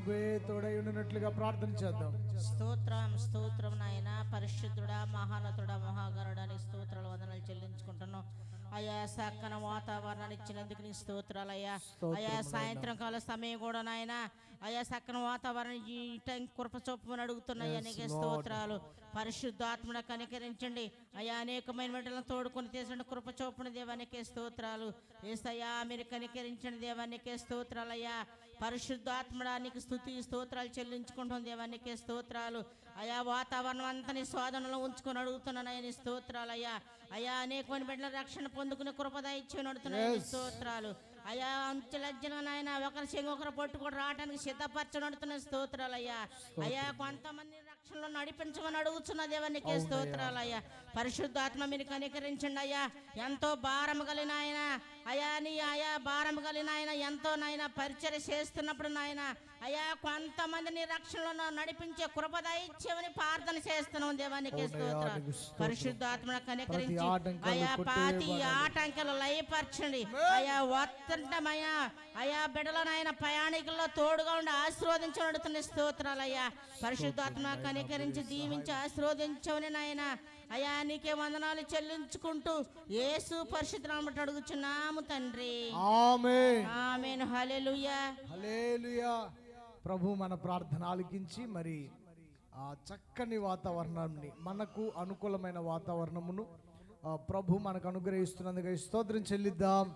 ప్రభువే తోడై ఉండినట్లుగా ప్రార్థన చేద్దాం. స్తోత్రం స్తోత్రం నాయన. పరిశుద్ధుడా మహానతుడా మహాగరుడా స్తోత్రాలు వందనాలు చెల్లించుకుంటున్నాం. అయా సక్కన వాతావరణాన్ని ఇచ్చినందుకు నీ స్తోత్రాలు అయ్యా. అయా సాయంత్రం కాల సమయం కూడా నాయన అయా సక్కన వాతావరణం ఈ టైం కృప చొప్పుని అడుగుతున్నాయి అనేక స్తోత్రాలు. పరిశుద్ధాత్మను కనికరించండి. అయా అనేకమైన బిడ్డలను తోడుకొని తీసిన కృప చొప్పున దేవానికే స్తోత్రాలు. ఏసయ్యా మీరు కనికరించండి దేవానికే స్తోత్రాలు అయ్యా. పరిశుద్ధాత్మడానికి స్థుతి స్తోత్రాలు చెల్లించుకుంటాం దేవానికే స్తోత్రాలు. అయా వాతావరణం అంతా నీ శోధనలో ఉంచుకొని అడుగుతున్నాను అయ్యా నీ స్తోత్రాలు అయ్యా. అయా అనేకమైన బిడ్డల రక్షణ పొందుకునే కృపద ఇచ్చి నడుతున్నాయి నీ స్తోత్రాలు. అయా అంచెలజ్జన నాయన ఒకరి ఒకరు పట్టుకొని రావడానికి సిద్ధపరచనడుతున్న స్తోత్రాలు అయ్యా. అయ్యా కొంతమంది రక్షణలో నడిపించమని అడుగుతున్న దేవానికి స్తోత్రాలు అయ్యా. పరిశుద్ధాత్మ మీరు కనికరించండి అయ్యా. ఎంతో భారం కలిగిన ఆయన. అయా నీ అయా భారం కలిగిన ఆయన ఎంతో నాయన పరిచయం చేస్తున్నప్పుడు నాయన. అయా కొంతమందిని రక్షణలో నడిపించే కృపద ఇచ్చేవని ప్రార్థన చేస్తున్నాం దేవానికి స్తోత్రాలు. పరిశుద్ధాత్మ కనికరించి అయా పాతి. ఆటంకాలు లయపరచండి. అయా వత్తంటమయ్యా అయా బిడలనైన ప్రయాణికుల్లో తోడుగా ఉండి ఆశీర్వదించబడుతున్న స్తోత్రాలు అయ్యా పరిశుద్ధాత్మ కనికరించి దీవించి ఆశీర్వదించవని నాయన. అయా నీకే వందనాలు చెల్లించుకుంటూ యేసు పరిశుద్ధ అడుగుచున్నాము తండ్రి. ఆమె ఆమెను. ప్రభు మన ప్రార్థన ఆలకించి మరి ఆ చక్కని వాతావరణాన్ని మనకు అనుకూలమైన వాతావరణమును ఆ ప్రభు మనకు అనుగ్రహిస్తున్నందుకు స్తోత్రం చెల్లిద్దాం.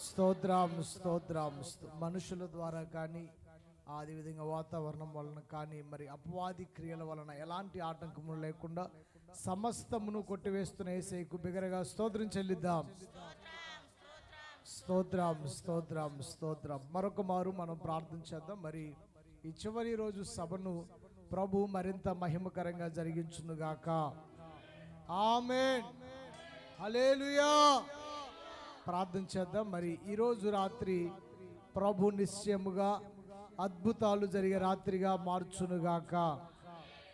స్తోత్రం స్తోత్రం మనుషుల ద్వారా కానీ అదేవిధంగా వాతావరణం వలన కానీ మరి అపవాది క్రియల వలన ఎలాంటి ఆటంకములు లేకుండా సమస్తమును కొట్టివేస్తున్న ఏసైకు బిగరగా స్తోత్రం చెల్లిద్దాం. స్తోత్రం స్తోత్రం స్తోత్రం మరొక మారు మనం ప్రార్థన చేద్దాం. మరి ఈ చివరి రోజు సభను ప్రభు మరింత మహిమకరంగా జరిగించునుగాక. ఆమె హలేలుయా ప్రార్థన చేద్దాం. మరి ఈరోజు రాత్రి ప్రభు నిశ్చయముగా అద్భుతాలు జరిగే రాత్రిగా మార్చునుగాక.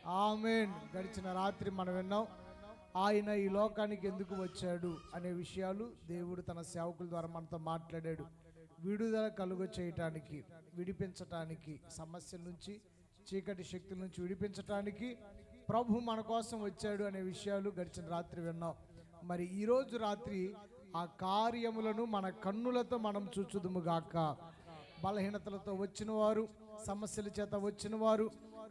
ఆమెన్. గడిచిన రాత్రి మనం విన్నాం. ఆయన ఈ లోకానికి ఎందుకు వచ్చాడు అనే విషయాలు దేవుడు తన సేవకుల ద్వారా మనతో మాట్లాడాడు. విడుదల కలుగ చేయటానికి విడిపించటానికి సమస్యల నుంచి చీకటి శక్తుల నుంచి విడిపించటానికి ప్రభు మన కోసం వచ్చాడు అనే విషయాలు గడిచిన రాత్రి విన్నాం. మరి ఈరోజు రాత్రి ఆ కార్యములను మన కన్నులతో మనం చూచుదుముగాక బలహీనతలతో వచ్చిన వారు సమస్యల చేత వచ్చిన వారు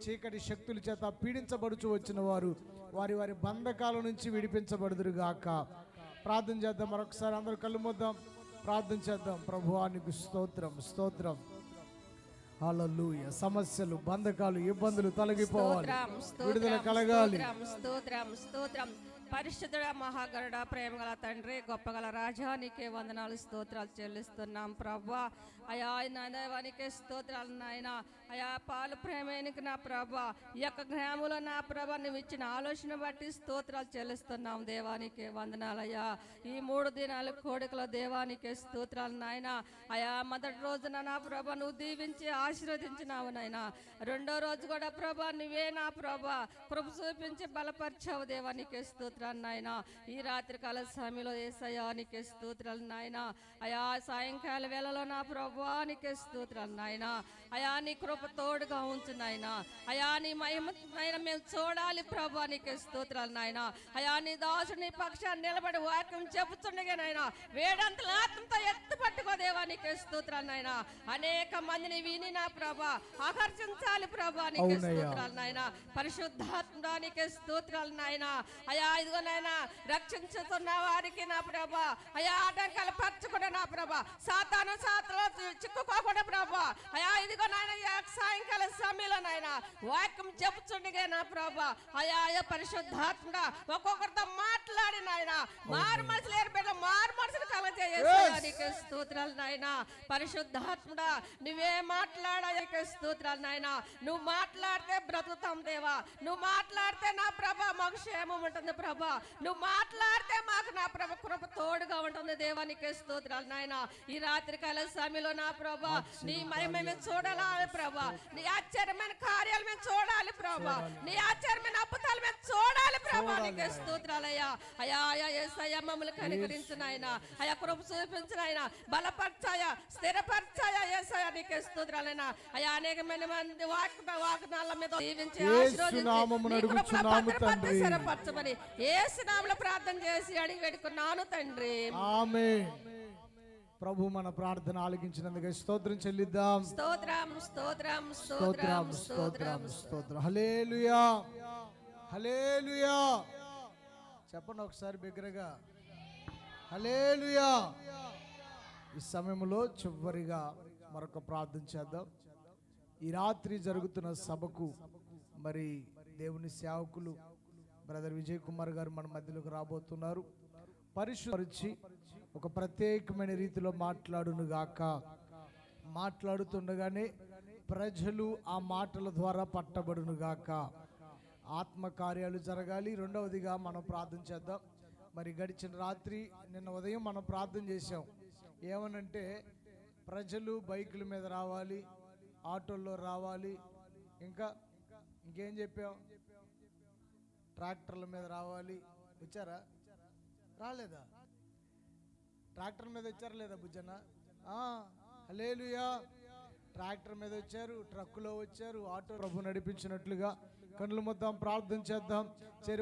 చీకటి శక్తుల చేత పీడించబడుచు వచ్చిన వారు వారి వారి బంధకాల నుంచి విడిపించబడుదురుగాక ప్రార్థన చేద్దాం మరొకసారి అందరూ కళ్ళు మూద్దాం. ప్రార్థన చేద్దాం ప్రభువానికి స్తోత్రం స్తోత్రం. హల్లెలూయ. సమస్యలు బంధకాలు ఇబ్బందులు తొలగిపోవాలి. విడుదల కలగాలి. స్తోత్రం స్తోత్రం. పరిశుద్ధుడ మహాగరుడ ప్రేమగల తండ్రి గొప్పగల రాజా నీకే వందనాలు స్తోత్రాలు చెల్లిస్తున్నాం ప్రభా. అయా నాయనవానికే స్తోత్రాలు నాయన. అయా పాలు ప్రేమేనికి నా ప్రభా. ఈ యొక్క గ్రామంలో నా ప్రభా నువ్వు ఇచ్చిన ఆలోచన బట్టి స్తోత్రాలు చెల్లిస్తున్నాం దేవానికే వందనాలయ్యా ఈ మూడు దినాలు కోడికల దేవానికే స్తోత్రాలు నాయన. అయా మొదటి రోజున నా ప్రభా నువ్వు దీవించి ఆశీర్వదించినావు నాయన. రెండో రోజు కూడా ప్రభా నువ్వే నా ప్రభా. కృప చూపించి బలపరిచావు దేవానికి స్తోత్రాలు నాయన. ఈ రాత్రి కాల సమయంలో ఏసయానికి స్తోత్రాలు నాయన. అయా సాయంకాల వేళలో నా ప్రభానికి స్తోత్రాలు నాయన. అయా నీ కృప తోడుగా ఉంచు నాయన. అయా నీ మహిమ నాయన మేము చూడాలి ప్రభానికి స్తోత్రాలు నాయన. అయా నీ దాసుని పక్షాన్ని నిలబడి వాక్యం చెబుతుండగా నాయన. వేడంతల ఆత్మతో ఎత్తు పట్టుకో దేవానికి స్తోత్రాలు నాయన. అనేక మందిని విని నా ప్రభా ఆకర్షించాలి ప్రభా నీకే అవునయ్యా. స్తోత్రాలు నాయన. పరిశుద్ధాత్మానికి స్తోత్రాలు నాయన. అయా ఇదిగో నాయన రక్షించుతున్న వారికి నా ప్రభా. అయా ఆటంకాలు పరచకుండా నా ప్రభా. సాతాను సాతలో చిక్కుకోకుండా ప్రభా. అయా ఇదిగో నాయన సాయంకాల సమయంలో నాయన వాక్యం చెప్పుచుండగా నా ప్రభా. అయా అయా పరిశుద్ధాత్మ ఒక్కొక్కరితో మాట్లాడి నాయన మారు స్తోత్రాలు నాయన. పరిశుద్ధాత్ముడా నువ్వే మాట్లాడడానికి స్తోత్రాలు నాయన. నువ్వు మాట్లాడితే బ్రతుకుతాం దేవా. నువ్వు మాట్లాడితే నా ప్రభ మాకు క్షేమం ఉంటుంది ప్రభా. నువ్వు మాట్లాడితే మాకు నా ప్రభ కృప తోడుగా ఉంటుంది దేవానికి స్తోత్రాలు నాయన. ఈ రాత్రి కాల సమయంలో నా ప్రభా నీ మహిమ మేము చూడాలా ప్రభా. నీ ఆశ్చర్యమైన కార్యాలు మేము చూడాలి ప్రభా. నీ ఆశ్చర్యమైన అద్భుతాలు మేము చూడాలి ప్రభా నీకే స్తోత్రాలయ్యా. అయా అయా ఏసయ్యా మమ్మల్ని కనికరించిన ఆయన అయా కృప చూపించిన ఆయన బలపరచాయా? స్థిరపరచాయా? ఏసయ్యా నీకే స్తోత్రాలైనా. అయా అనేకమైన మంది వాక్ వాగ్దానాల మీద తండ్రి. స్థిరపరచమని యేసు నామములో ప్రార్థన చేసి అడిగి పెట్టుకున్నాను తండ్రి. ప్రభు మన ప్రార్థన ఆలకించినందుకు స్తోత్రం చెల్లిద్దాం. స్తోత్రం స్తోత్రం స్తోత్రం స్తోత్రం స్తోత్రం స్తోత్రం. స్తోత్రం. హలేలుయా హలేలుయా చెప్పండి ఒకసారి బిగ్గరగా. హలేలుయా ఈ సమయంలో చివరిగా మరొక ప్రార్థన చేద్దాం. ఈ రాత్రి జరుగుతున్న సభకు మరి దేవుని సేవకులు బ్రదర్ విజయ్ కుమార్ గారు మన మధ్యలోకి రాబోతున్నారు. పరిశుభ్రపరిచి ఒక ప్రత్యేకమైన రీతిలో మాట్లాడును గాక. మాట్లాడుతుండగానే ప్రజలు ఆ మాటల ద్వారా పట్టబడును గాక. ఆత్మకార్యాలు జరగాలి. రెండవదిగా మనం ప్రార్థన చేద్దాం. మరి గడిచిన రాత్రి నిన్న ఉదయం మనం ప్రార్థన చేసాం ఏమనంటే ప్రజలు బైకుల మీద రావాలి ఆటోల్లో రావాలి ఇంకా ఇంకేం చెప్పాం? ట్రాక్టర్ల మీద రావాలి. వచ్చారా? రాలేదా? ట్రాక్టర్ మీద వచ్చారా లేదా బుజ్జన్న? లేలుయా ట్రాక్టర్ మీద వచ్చారు ట్రక్కులో వచ్చారు ఆటో ప్రభు నడిపించినట్లుగా కళ్ళు మొత్తం ప్రార్థన చేద్దాం. చెరు